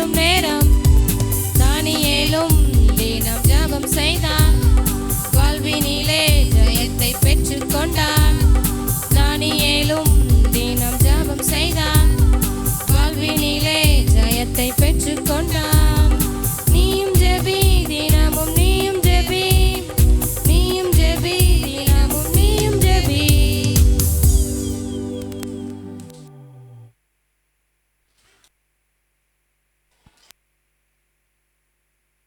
தேடும் நேரம் தானியேலும் தினம் ஜபம் செய்தான். வாழ்வினிலே ஜெயத்தை பெற்றுக் கொண்டான். தானியேலும் தினம் ஜபம் செய்தான். வாழ்வினிலே ஜெயத்தை பெற்று